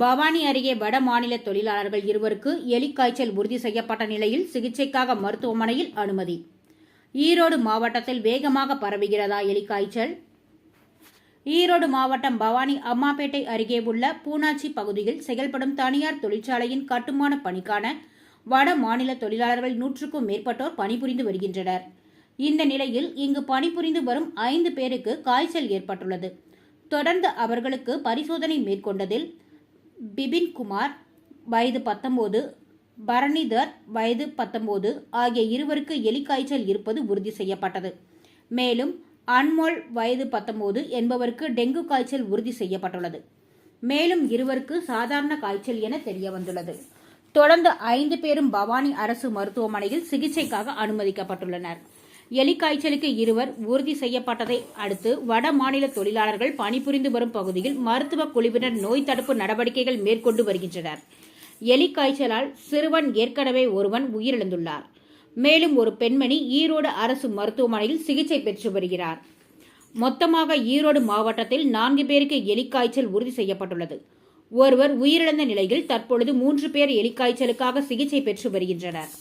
பவானி அருகே வட மாநில தொழிலாளர்கள் இருவருக்கு எலிக்காய்ச்சல் உறுதி செய்யப்பட்ட நிலையில் சிகிச்சைக்காக மருத்துவமனையில் அனுமதி. ஈரோடு மாவட்டத்தில் வேகமாக பரவுகிறதா எலிக்காய்ச்சல்? ஈரோடு மாவட்டம் பவானி அம்மாப்பேட்டை அருகே உள்ள பூனாச்சி பகுதியில் செயல்படும் தனியார் தொழிற்சாலையின் கட்டுமான பணிக்கான வட மாநில தொழிலாளர்கள் நூற்றுக்கும் மேற்பட்டோர் பணிபுரிந்து வருகின்றனர். இந்த நிலையில் இங்கு பணிபுரிந்து வரும் ஐந்து பேருக்கு காய்ச்சல் ஏற்பட்டுள்ளது. தொடர்ந்து அவர்களுக்கு பரிசோதனை மேற்கொண்டதில் பிபின் குமார் வயது பத்தொன்பது பரணிதர் வயது பத்தொன்பது ஆகிய இருவருக்கு எலிக்காய்ச்சல் இருப்பது உறுதி செய்யப்பட்டது. மேலும் அன்மோல் வயது பத்தொன்பது என்பவருக்கு டெங்கு காய்ச்சல் உறுதி செய்யப்பட்டுள்ளது. மேலும் இருவருக்கு சாதாரண காய்ச்சல் என தெரிய வந்துள்ளது தொடர்ந்து ஐந்து பேரும் பவானி அரசு மருத்துவமனையில் சிகிச்சைக்காக அனுமதிக்கப்பட்டுள்ளனர். எலிக்காய்ச்சலுக்கு இருவர் உறுதி செய்யப்பட்டதை அடுத்து வட மாநில தொழிலாளர்கள் பணிபுரிந்து வரும் பகுதியில் மருத்துவ குழுவினர் நோய் தடுப்பு நடவடிக்கைகள் மேற்கொண்டு வருகின்றனர். எலிக்காய்ச்சலால் சிறுவன் ஏற்கனவே ஒருவன் உயிரிழந்துள்ளார். மேலும் ஒரு பெண்மணி ஈரோடு அரசு மருத்துவமனையில் சிகிச்சை பெற்று வருகிறார். மொத்தமாக ஈரோடு மாவட்டத்தில் நான்கு பேருக்கு எலிக்காய்ச்சல் உறுதி செய்யப்பட்டுள்ளது. ஒருவர் உயிரிழந்த நிலையில் தற்பொழுது மூன்று பேர் எலிக்காய்ச்சலுக்காக சிகிச்சை பெற்று வருகின்றனர்.